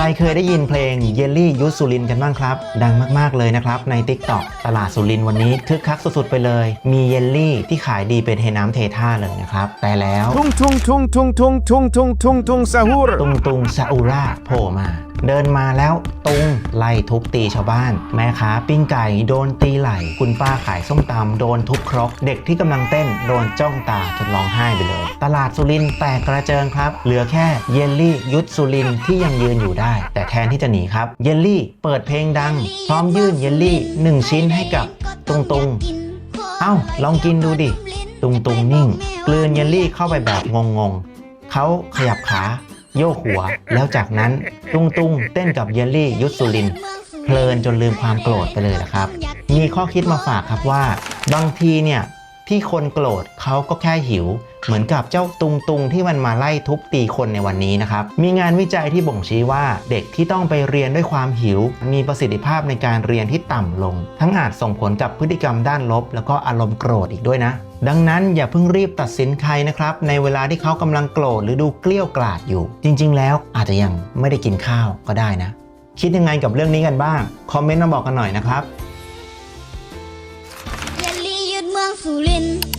รเคยได้ยินเพลงเยลลี่ยุทธสุรินทร์กันบ้างครับ ดังมากๆเลยนะครับ ใน t ิ k t o k ตลาดสุรินทร์วันนี้คึกคักสุดๆไปเลย มีเยลลี่ที่ขายดีเป็นเทน้ำเทท่าเลยนะครับ แต่แล้ว Tung tung tung tung tung tung tung tung tung sahur. ตุงตุงซาอุราโผล่มา เดินมาแล้วตุงไล่ทุบตีชาวบ้าน แม่ค้าปิ้งไก่โดนตีไหล่ คุณป้าขายส้มตำโดนทุบครก เด็กที่กำลังเต้นโดนจ้องตาจนร้องไห้ไปเลย ตลาดสุรินแตกกระเจิงครับ เหลือแค่เยลลี่ยุทธสุรินที่ยังยืนอยู่ได้ แต่แทนที่จะหนีครับ เยลลี่เปิดเพลงดัง พร้อมยื่นเยลลี่หนึ่งชิ้นให้กับตุงตุงเอ้าลองกินดูดิ ตุงตุงนิ่ง กลืนเยลลี่เข้าไปแบบงงๆเขาขยับขา โยกหัว แล้วจากนั้นตุ้งตุ้งเต้นกับเยลลี่ยุทธสุรินเพลินจนลืมความโกรธไปเลยนะครับ มีข้อคิดมาฝากครับว่า บางทีเนี่ยที่คนโกรธเขาก็แค่หิว เหมือนกับเจ้าตุงตุงที่มันมาไล่ทุบตีคนในวันนี้นะครับ มีงานวิจัยที่บ่งชี้ว่าเด็กที่ต้องไปเรียนด้วยความหิว มีประสิทธิภาพในการเรียนที่ต่ำลง ทั้งอาจส่งผลกับพฤติกรรมด้านลบ แล้วก็อารมณ์โกรธอีกด้วยนะดังนั้นอย่าเพิ่งรีบตัดสินใครนะครับ ในเวลาที่เขากำลังโกรธหรือดูเกลี้ยวกล่อดอยู่ จริง ๆ แล้วอาจจะยังไม่ได้กินข้าวก็ได้นะ คิดยังไงกับเรื่องนี้กันบ้าง คอมเมนต์มาบอกกันหน่อยนะครับเยลลี่ยึดเมืองสุรินทร์